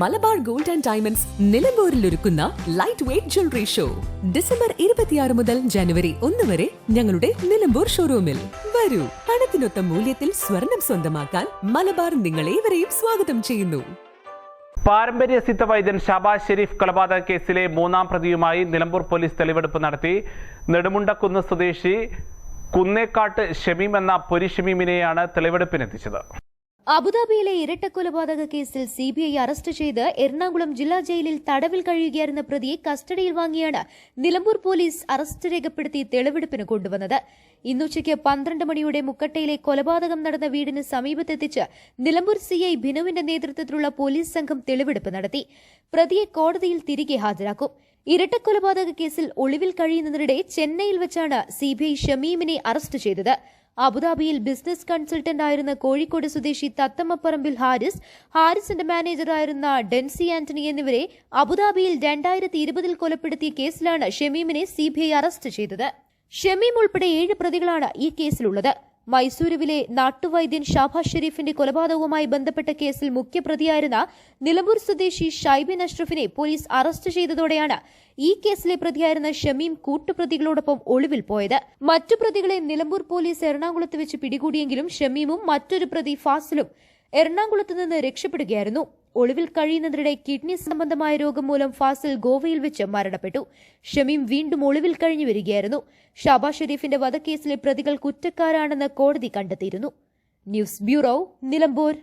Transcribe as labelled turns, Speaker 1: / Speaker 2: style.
Speaker 1: Malabar gold and diamonds നിലമ്പൂരിൽ ഒരുക്കുന്ന light weight jewellery show December ഇരുപത്തിയാറ് മുതൽ ജനുവരി ഒന്ന് വരെ ഞങ്ങളുടെ നിലമ്പൂർ ഷോറൂമിൽ വരൂ. പണത്തിനൊത്ത മൂല്യത്തിൽ സ്വർണം സ്വന്തമാക്കാൻ മലബാർ നിങ്ങളേവരെയും സ്വാഗതം ചെയ്യുന്നു.
Speaker 2: പാരമ്പര്യ സിദ്ധ വൈദ്യൻ ഷാബാസ് ഷെരീഫ് കൊലപാതക കേസിലെ മൂന്നാം പ്രതിയുമായി നിലമ്പൂർ പോലീസ് തെളിവെടുപ്പ് നടത്തി. നെടുമുണ്ടക്കുന്ന് സ്വദേശി കുന്നേക്കാട്ട് ഷമീം എന്ന പൊരി ഷമീമിനെയാണ് തെളിവെടുപ്പിനെത്തിച്ചത്.
Speaker 3: അബുദാബിയിലെ ഇരട്ടക്കൊലപാതക കേസിൽ സി ബി ഐ അറസ്റ്റ് ചെയ്ത് എറണാകുളം ജില്ലാ ജയിലിൽ തടവിൽ കഴിയുകയായിരുന്ന പ്രതിയെ കസ്റ്റഡിയിൽ വാങ്ങിയാണ് നിലമ്പൂർ പോലീസ് അറസ്റ്റ് രേഖപ്പെടുത്തി തെളിവെടുപ്പിന് കൊണ്ടുവന്നത്. ഇന്നുച്ചയ്ക്ക് പന്ത്രണ്ട് മണിയോടെ മുക്കട്ടയിലെ കൊലപാതകം നടന്ന വീടിന് സമീപത്തെത്തിച്ച് നിലമ്പൂർ സിഐ ബിനുവിന്റെ നേതൃത്വത്തിലുള്ള പോലീസ് സംഘം തെളിവെടുപ്പ് നടത്തി. പ്രതിയെ കോടതിയിൽ തിരികെ ഹാജരാക്കും. ഇരട്ടക്കൊലപാതക കേസിൽ ഒളിവിൽ കഴിയുന്നതിനിടെ ചെന്നൈയിൽ വെച്ചാണ് ഐ ഷമീമിനെ അറസ്റ്റ് ചെയ്തത്. അബുദാബിയിൽ ബിസിനസ് കൺസൾട്ടന്റ് ആയിരുന്ന കോഴിക്കോട് സ്വദേശി തത്തമ്മപ്പറമ്പിൽ ഹാരിസ് ഹാരിസിന്റെ മാനേജറായിരുന്ന ഡെൻസി ആന്റണി എന്നിവരെ അബുദാബിയിൽ രണ്ടായിരത്തി ഇരുപതിൽ കൊലപ്പെടുത്തിയ കേസിലാണ് ഷമീമിനെ സിബിഐ അറസ്റ്റ് ചെയ്തത്. ഷമീം ഉൾപ്പെടെ ഏഴ് പ്രതികളാണ് ഈ കേസിലുള്ളത്. മൈസൂരുവിലെ നാട്ടുവൈദ്യൻ ഷാബാസ് ഷെരീഫിന്റെ കൊലപാതകവുമായി ബന്ധപ്പെട്ട കേസിൽ മുഖ്യപ്രതിയായിരുന്ന നിലമ്പൂർ സ്വദേശി ഷൈബിൻ അഷ്റഫിനെ പോലീസ് അറസ്റ്റ് ചെയ്തതോടെയാണ് ഈ കേസിലെ പ്രതിയായിരുന്ന ഷമീം കൂട്ടുപ്രതികളോടൊപ്പം ഒളിവിൽ പോയത്. മറ്റു പ്രതികളെ നിലമ്പൂർ പോലീസ് എറണാകുളത്ത് വെച്ച് പിടികൂടിയെങ്കിലും ഷമീമും മറ്റൊരു പ്രതി ഫാസിലും എറണാകുളത്ത് നിന്ന് രക്ഷപ്പെടുകയായിരുന്നു. ഒളിവിൽ കഴിയുന്നതിനിടെ കിഡ്നി സംബന്ധമായ രോഗം മൂലം ഫാസിൽ ഗോവയിൽ വെച്ച് മരണപ്പെട്ടു. ഷമീം വീണ്ടും ഒളിവിൽ കഴിഞ്ഞു വരികയായിരുന്നു. ഷബാ ഷെരീഫിന്റെ വധക്കേസിലെ പ്രതികൾ കുറ്റക്കാരാണെന്ന് കോടതി കണ്ടെത്തിയിരുന്നു. News bureau Nilambur.